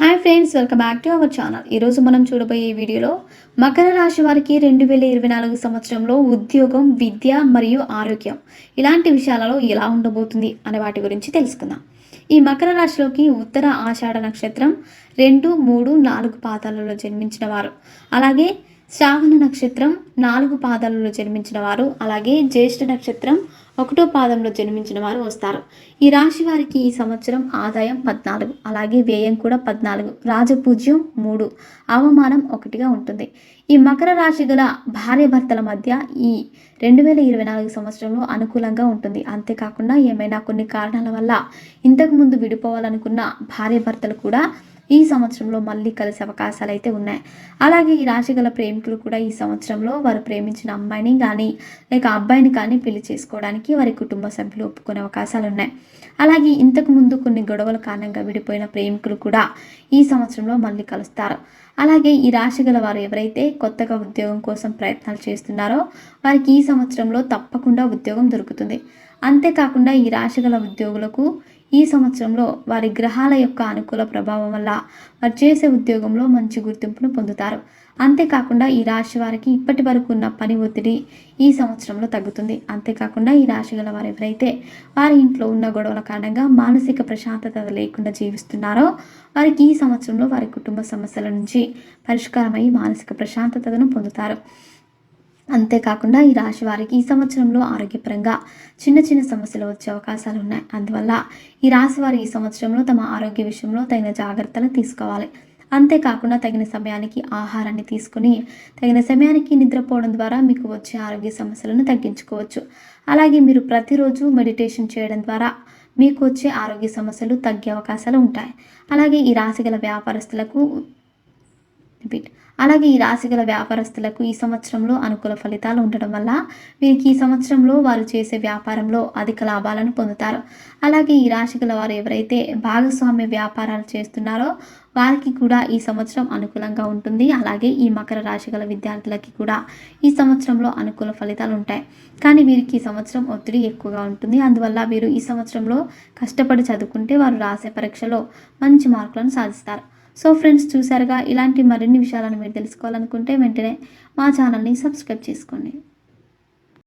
Hi friends welcome back to our channel ఈరోజు మనం చూడబోయే ఈ వీడియోలో మకర రాశి వారికి రెండు వేల ఇరవై నాలుగు సంవత్సరంలో ఉద్యోగం విద్య మరియు ఆరోగ్యం ఇలాంటి విషయాలలో ఎలా ఉండబోతుంది అనే వాటి గురించి తెలుసుకుందాం. ఈ మకర రాశిలోకి ఉత్తర ఆషాఢ నక్షత్రం రెండు మూడు నాలుగు పాదాలలో జన్మించిన వారు. అలాగే శ్రావణ నక్షత్రం నాలుగు పాదాలలో జన్మించిన వారు. అలాగే జ్యేష్ఠ నక్షత్రం ఒకటో పాదంలో జన్మించిన వారు వస్తారు. ఈ రాశి వారికి ఈ సంవత్సరం ఆదాయం పద్నాలుగు అలాగే వ్యయం కూడా పద్నాలుగు రాజపూజ్యం మూడు అవమానం ఒకటిగా ఉంటుంది. ఈ మకర రాశి గల భార్యాభర్తల మధ్య ఈ రెండు వేల ఇరవై నాలుగు సంవత్సరంలో అనుకూలంగా ఉంటుంది. అంతేకాకుండా ఏమైనా కొన్ని కారణాల వల్ల ఇంతకుముందు విడిపోవాలనుకున్న భార్యాభర్తలు కూడా ఈ సంవత్సరంలో మళ్ళీ కలిసే అవకాశాలు అయితే ఉన్నాయి. అలాగే ఈ రాశి గల ప్రేమికులు కూడా ఈ సంవత్సరంలో వారు ప్రేమించిన అమ్మాయిని కానీ లేక అబ్బాయిని కానీ పెళ్ళి చేసుకోవడానికి వారి కుటుంబ సభ్యులు ఒప్పుకునే అవకాశాలు ఉన్నాయి. అలాగే ఇంతకు ముందు కొన్ని గొడవల కారణంగా విడిపోయిన ప్రేమికులు కూడా ఈ సంవత్సరంలో మళ్ళీ కలుస్తారు. అలాగే ఈ రాశి గల వారు ఎవరైతే కొత్తగా ఉద్యోగం కోసం ప్రయత్నాలు చేస్తున్నారో వారికి ఈ సంవత్సరంలో తప్పకుండా ఉద్యోగం దొరుకుతుంది. అంతేకాకుండా ఈ రాశి గల ఉద్యోగులకు ఈ సంవత్సరంలో వారి గ్రహాల యొక్క అనుకూల ప్రభావం వల్ల వారు చేసే ఉద్యోగంలో మంచి గుర్తింపును పొందుతారు. అంతేకాకుండా ఈ రాశి వారికి ఇప్పటి వరకు ఉన్న పని ఒత్తిడి ఈ సంవత్సరంలో తగ్గుతుంది. అంతేకాకుండా ఈ రాశి గల వారు ఎవరైతే వారి ఇంట్లో ఉన్న గొడవల కారణంగా మానసిక ప్రశాంతత లేకుండా జీవిస్తున్నారో వారికి ఈ సంవత్సరంలో వారి కుటుంబ సమస్యల నుంచి పరిష్కారమై మానసిక ప్రశాంతతను పొందుతారు. అంతేకాకుండా ఈ రాశి వారికి ఈ సంవత్సరంలో ఆరోగ్యపరంగా చిన్న చిన్న సమస్యలు వచ్చే అవకాశాలు ఉన్నాయి. అందువల్ల ఈ రాశి వారు ఈ సంవత్సరంలో తమ ఆరోగ్య విషయంలో తగిన జాగ్రత్తలు తీసుకోవాలి. అంతేకాకుండా తగిన సమయానికి ఆహారాన్ని తీసుకుని తగిన సమయానికి నిద్రపోవడం ద్వారా మీకు వచ్చే ఆరోగ్య సమస్యలను తగ్గించుకోవచ్చు. అలాగే మీరు ప్రతిరోజు మెడిటేషన్ చేయడం ద్వారా మీకు వచ్చే ఆరోగ్య సమస్యలు తగ్గే అవకాశాలు ఉంటాయి. అలాగే ఈ రాశి గల వ్యాపారస్తులకు రిపీట్. అలాగే ఈ రాశి గల వ్యాపారస్తులకు ఈ సంవత్సరంలో అనుకూల ఫలితాలు ఉండడం వల్ల వీరికి ఈ సంవత్సరంలో వారు చేసే వ్యాపారంలో అధిక లాభాలను పొందుతారు. అలాగే ఈ రాశి గల వారు ఎవరైతే భాగస్వామ్య వ్యాపారాలు చేస్తున్నారో వారికి కూడా ఈ సంవత్సరం అనుకూలంగా ఉంటుంది. అలాగే ఈ మకర రాశి గల విద్యార్థులకి కూడా ఈ సంవత్సరంలో అనుకూల ఫలితాలు ఉంటాయి. కానీ వీరికి ఈ సంవత్సరం ఒత్తిడి ఎక్కువగా ఉంటుంది. అందువల్ల వీరు ఈ సంవత్సరంలో కష్టపడి చదువుకుంటే వారు రాసే పరీక్షలో మంచి మార్కులను సాధిస్తారు. సో ఫ్రెండ్స్ చూసారుగా ఇలాంటి మరిన్ని విషయాలను మీరు తెలుసుకోవాలనుకుంటే వెంటనే మా ఛానల్ని సబ్స్క్రైబ్ చేసుకోండి.